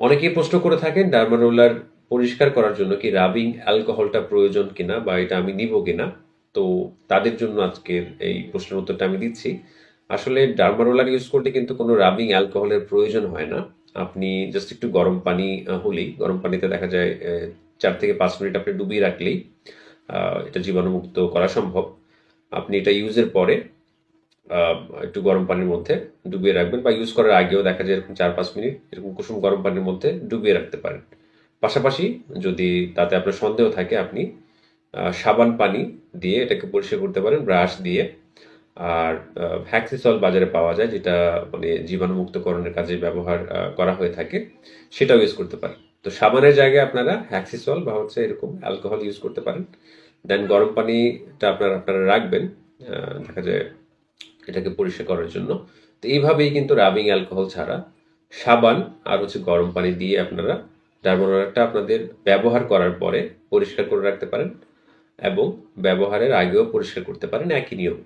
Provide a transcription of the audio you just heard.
অনেকেই প্রশ্ন করে থাকেন ডার্মারোলার পরিষ্কার করার জন্য কি রাবিং অ্যালকোহলটা প্রয়োজন কিনা বা এটা আমি নিব কিনা? তো তাদের জন্য আজকের এই প্রশ্নের উত্তরটা আমি দিচ্ছি। আসলে ডার্মারোলার ইউজ করতে কিন্তু কোনো রাবিং অ্যালকোহলের প্রয়োজন হয় না। আপনি জাস্ট একটু গরম পানি হলেই, গরম পানিতে দেখা যায় চার থেকে পাঁচ মিনিট আপনি ডুবিয়ে রাখলেই এটা জীবাণুমুক্ত করা সম্ভব। আপনি এটা ইউজের পরে একটু গরম পানির মধ্যে ডুবিয়ে রাখবেন বা ইউজ করার আগেও দেখা যায় এরকম চার পাঁচ মিনিট এরকম কুসুম গরম পানির মধ্যে ডুবিয়ে রাখতে পারেন। পাশাপাশি যদি তাতে আপনার সন্দেহ থাকে, আপনি সাবান পানি দিয়ে এটাকে পরিষ্কার করতে পারেন ব্রাশ দিয়ে। আর ভ্যাক্সিসল বাজারে পাওয়া যায়, যেটা মানে জীবাণুমুক্তকরণের কাজে ব্যবহার করা হয়ে থাকে, সেটাও ইউজ করতে পারেন। তো সাবানের জায়গায় আপনারা হ্যাক্সিসল বা হচ্ছে এরকম অ্যালকোহল ইউজ করতে পারেন। দেন গরম পানিটা আপনারা আপনারা রাখবেন দেখা যায় এটাকে পরিষ্কার করার জন্য। তো এইভাবেই কিন্তু রাবিং অ্যালকোহল ছাড়া সাবান আর হচ্ছে গরম পানি দিয়ে আপনারা ডার্মোনারটা আপনাদের ব্যবহার করার পরে পরিষ্কার করে রাখতে পারেন এবং ব্যবহারের আগেও পরিষ্কার করতে পারেন একই নিয়মে।